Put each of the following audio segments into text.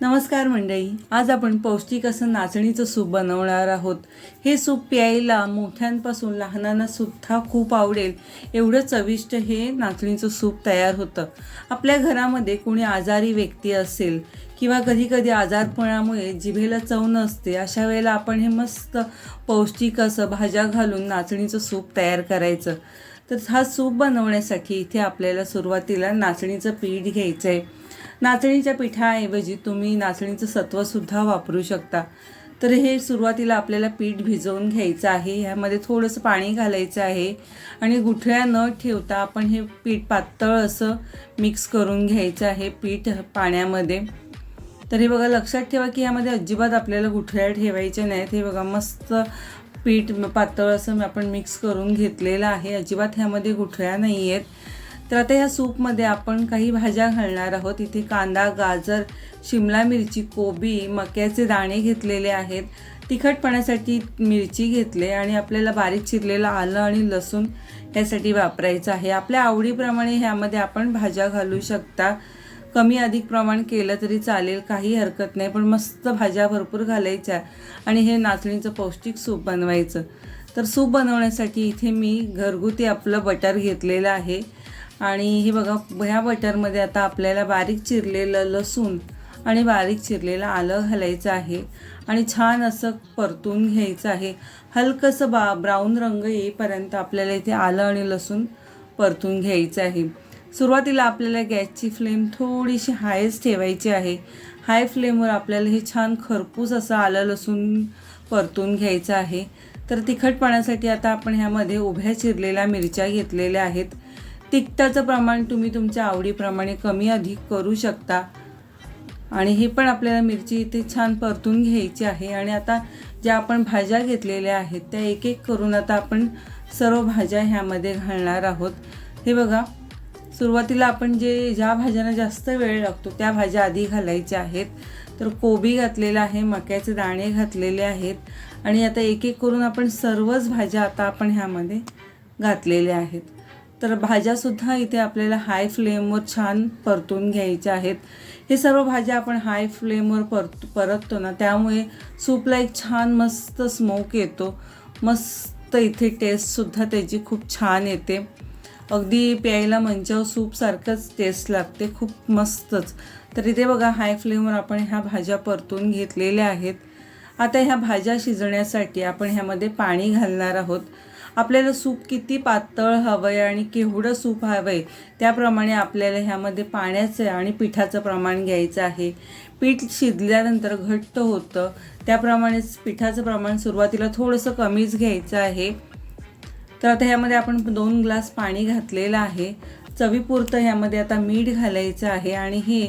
नमस्कार मंडळी आज आपण पौष्टिक असं नाचणीचं सूप बनवणार आहोत. हे सूप प्यायला मोठ्यांपासून लहानांना सुद्धा खूप आवडेल. एवढं चविष्ट हे नाचणीचं सूप तयार होतं. आपल्या घरामध्ये कोणी आजारी व्यक्ती असेल किंवा कधीकधी आजारपणामुळे जिभेला चव नसते अशा वेळेला आपण हे मस्त पौष्टिक असं भाज्या घालून नाचणीचं सूप तयार करायचं. तर हा सूप बनवण्यासाठी इथे आपल्याला सुरुवातीला नाचणीचं पीठ घ्यायचं आहे नाचणीच्या पिठाऐवजी तुम्ही नाचणीचं सत्वसुद्धा वापरू शकता. तर हे सुरुवातीला आपल्याला पीठ भिजवून घ्यायचं आहे. ह्यामध्ये थोडंसं पाणी घालायचं आहे. आणि गुठळ्या न ठेवता आपण हे पीठ पातळ असं मिक्स करून घ्यायचं आहे पीठ पाण्यामध्ये. तर हे बघा लक्षात ठेवा की यामध्ये अजिबात आपल्याला गुठळ्या ठेवायच्या नाहीत. हे बघा मस्त पीठ पातळ असं आपण मिक्स करून घेतलेलं आहे. अजिबात ह्यामध्ये गुठळ्या नाही आहेत तर आता ह्या सूपमध्ये आपण काही भाज्या घालणार आहोत. इथे कांदा गाजर शिमला मिरची कोबी मक्याचे दाणे घेतलेले आहेत. तिखटपणासाठी मिरची घेतले आणि आपल्याला बारीक चिरलेलं आलं आणि लसूण ह्यासाठी वापरायचं आहे. आपल्या आवडीप्रमाणे ह्यामध्ये आपण भाज्या घालू शकता. कमी अधिक प्रमाण केलं तरी चालेल काही हरकत नाही पण मस्त भाज्या भरपूर घालायच्या आणि हे नाचणीचं पौष्टिक सूप बनवायचं. तर सूप बनवण्यासाठी इथे मी घरगुती आपलं बटर घेतलेलं आहे. आणि हे बघा ह्या बटरमध्ये आता आपल्याला बारीक चिरलेलं लसूण आणि बारीक चिरलेलं आलं घालायचं आहे. आणि छान असं परतून घ्यायचं आहे. हलकंसं बा ब्राऊन रंग येईपर्यंत आपल्याला इथे आलं आणि लसूण परतून घ्यायचं आहे. सुरुवातीला आपल्याला गॅसची फ्लेम थोडीशी हायच ठेवायची आहे. हाय फ्लेमवर आपल्याला हे छान खरपूस असं आलं लसूण परतून घ्यायचं आहे. तर तिखटपणासाठी आता आपण ह्यामध्ये उभ्या चिरलेल्या मिरच्या घेतलेल्या आहेत. तिखटाचं प्रमाण तुम्ही तुमच्या आवडीप्रमाणे कमी अधिक करू शकता. आणि हे पण आपल्याला मिरची इथे छान परतून घ्यायची आहे. आणि आता ज्या आपण भाज्या घेतलेल्या आहेत त्या एक एक करून आता आपण सर्व भाज्या ह्यामध्ये घालणार आहोत. हे बघा सुरुवातीला आपण जे ज्या भाज्यांना जास्त वेळ लागतो त्या भाज्या आधी घालायच्या आहेत. तर कोबी घातलेला आहे मक्याचे दाणे घातलेले आहेत. आणि आता एक एक करून आपण सर्वच भाज्या आता आपण ह्यामध्ये घातलेल्या आहेत. तर भाज्यासुद्धा इथे आपल्याला हाय फ्लेमवर छान परतून घ्यायच्या आहेत. हे सर्व भाज्या आपण हाय फ्लेमवर परत परततो ना त्यामुळे सूपला एक छान मस्त स्मोक येतो. मस्त इथे टेस्टसुद्धा त्याची खूप छान येते. अगदी प्यायला मंचाव सूपसारखंच टेस्ट लागते खूप मस्तच. तर इथे बघा हाय फ्लेमवर आपण ह्या भाज्या परतून घेतलेल्या आहेत. आता ह्या भाज्या शिजण्यासाठी आपण ह्यामध्ये पाणी घालणार आहोत. आपल्याला सूप किती पातळ हवं आहे आणि केवढं सूप हवं आहे त्याप्रमाणे आपल्याला ह्यामध्ये पाण्याचं आणि पिठाचं प्रमाण घ्यायचं आहे. पीठ शिजल्यानंतर घट्ट होतं त्याप्रमाणेच पिठाचं प्रमाण सुरुवातीला थोडंसं कमीच घ्यायचं आहे. तर आता ह्यामध्ये आपण दोन ग्लास पाणी घातलेलं आहे. चवीपुरतं ह्यामध्ये आता मीठ घालायचं आहे आणि हे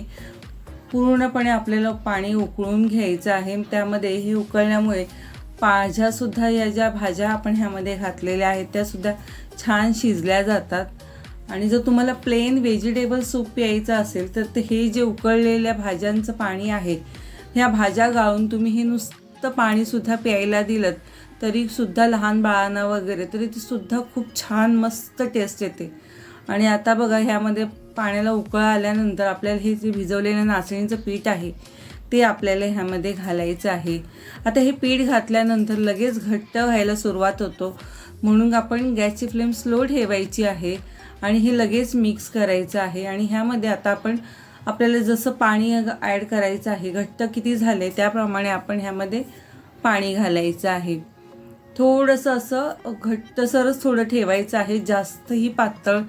पूर्णपणे आपल्याला पाणी उकळून घ्यायचं आहे. त्यामध्ये हे उकळल्यामुळे पाझ्यासुद्धा या ज्या भाज्या आपण ह्यामध्ये घातलेल्या आहेत त्यासुद्धा छान शिजल्या जातात. आणि जर तुम्हाला प्लेन व्हेजिटेबल सूप प्यायचं असेल तर ते हे जे उकळलेल्या भाज्यांचं पाणी आहे ह्या भाज्या गाळून तुम्ही हे नुसतं पाणीसुद्धा प्यायला दिलं तरीसुद्धा लहान बाळांना वगैरे तरी ती सुद्धा खूप छान मस्त टेस्ट येते. आणि आता बघा ह्यामध्ये पाण्याला उकळ आल्यानंतर आपल्याला हे जे भिजवलेलं नाचणीचं पीठ आहे ते आपल्याला ह्यामध्ये घालायचं आहे. आता हे पीठ घातल्यानंतर लगेच घट्ट व्हायला सुरुवात होतो. म्हणून आपण गॅसची फ्लेम स्लो ठेवायची आहे आणि हे लगेच मिक्स करायचं आहे. आणि ह्यामध्ये आता आपण आपल्याला जसं पाणी ॲड करायचं आहे घट्ट किती झाले त्याप्रमाणे आपण ह्यामध्ये पाणी घालायचं आहे. थोडंसं असं घट्टसरच थोडं ठेवायचं आहे. जास्तही पातळ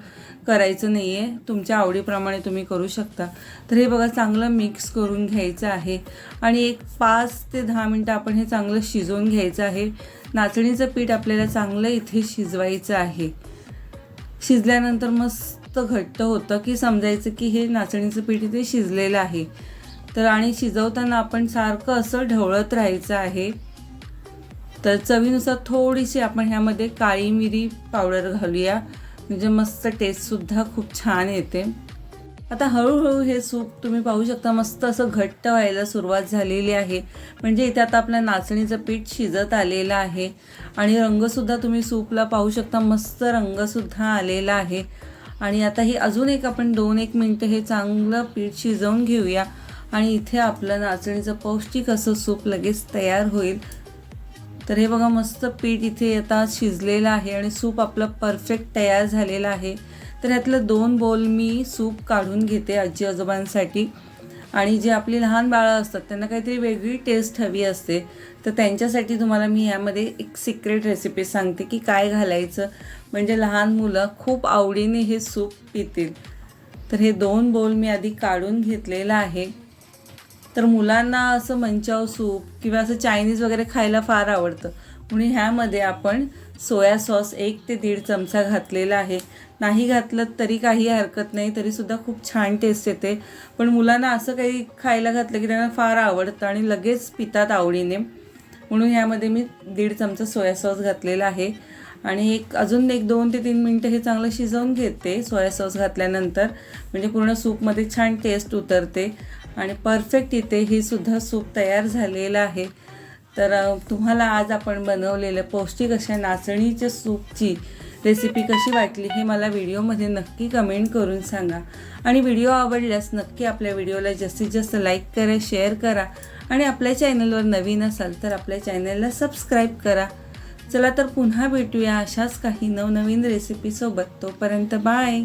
करायचं नाही आहे तुमच्या आवडीप्रमाणे तुम्ही करू शकता. तर हे बघा चांगलं मिक्स करून घ्यायचं आहे. आणि एक पाच ते दहा मिनटं आपण हे चांगलं शिजवून घ्यायचं आहे. नाचणीचं पीठ आपल्याला चांगलं इथे शिजवायचं आहे. शिजल्यानंतर मस्त घट्ट होतं की समजायचं की हे नाचणीचं पीठ इथे शिजलेलं आहे. तर आणि शिजवताना आपण सारखं असं ढवळत राहायचं आहे. तर चवीनुसार थोडीशी आपण ह्यामध्ये काळी मिरी पावडर घालूया. म्हणजे मस्त टेस्टसुद्धा खूप छान येते. आता हळूहळू हे सूप तुम्ही पाहू शकता मस्त असं घट्ट व्हायला सुरुवात झालेली आहे. म्हणजे इथे आता आपल्या नाचणीचं पीठ शिजत आलेलं आहे. आणि रंगसुद्धा तुम्ही सूपला पाहू शकता मस्त रंगसुद्धा आलेला आहे. आणि आता हे अजून एक आपण दोन एक मिनटं हे चांगलं पीठ शिजवून घेऊया. आणि इथे आपलं नाचणीचं पौष्टिक असं सूप लगेच तयार होईल. तर हे बघा मस्त पीठ इथे आता शिजलेलं आहे आणि सूप आपलं परफेक्ट तयार झालेलं आहे. तर ह्यातलं दोन बोल मी सूप काढून घेते आजी आजोबांसाठी. आणि जे आपली लहान बाळं असतात त्यांना काहीतरी वेगळी टेस्ट हवी असते. तर त्यांच्यासाठी तुम्हाला मी यामध्ये एक सिक्रेट रेसिपी सांगते की काय घालायचं. म्हणजे लहान मुलं खूप आवडीने हे सूप पितील. तर हे दोन बोल मी आधी काढून घेतलेलं आहे. तर मुलांना असं मंचाव सूप किंवा असं चायनीज वगैरे खायला फार आवडतं. म्हणून ह्यामध्ये आपण सोया सॉस एक ते दीड चमचा घातलेला आहे. नाही घातलं तरी काही हरकत नाही तरीसुद्धा खूप छान टेस्ट येते. पण मुलांना असं काही खायला घातलं की त्यांना फार आवडतं आणि लगेच पितात आवडीने. म्हणून ह्यामध्ये मी दीड चमचा सोया सॉस घातलेला आहे. आणि एक अजून एक दोन ते तीन मिनटं हे चांगलं शिजवून घेते सोया सॉस घातल्यानंतर. म्हणजे पूर्ण सूपमध्ये छान टेस्ट उतरते. आणि परफेक्ट इथे हे सुद्धा सूप तयार झालेलं आहे. तर तुम्हाला आज आपण बनवलेलं पौष्टिक अशा नाचणीच्या सूपची रेसिपी कशी वाटली हे मला व्हिडिओमध्ये नक्की कमेंट करून सांगा. आणि व्हिडिओ आवडल्यास नक्की आपल्या व्हिडिओला जास्तीत जास्त लाईक करा शेअर करा आणि आपल्या चॅनलवर नवीन असाल तर आपल्या चॅनलला सबस्क्राईब करा. चला तर पुन्हा भेटूया अशाच काही नवनवीन रेसिपीसोबत तोपर्यंत बाय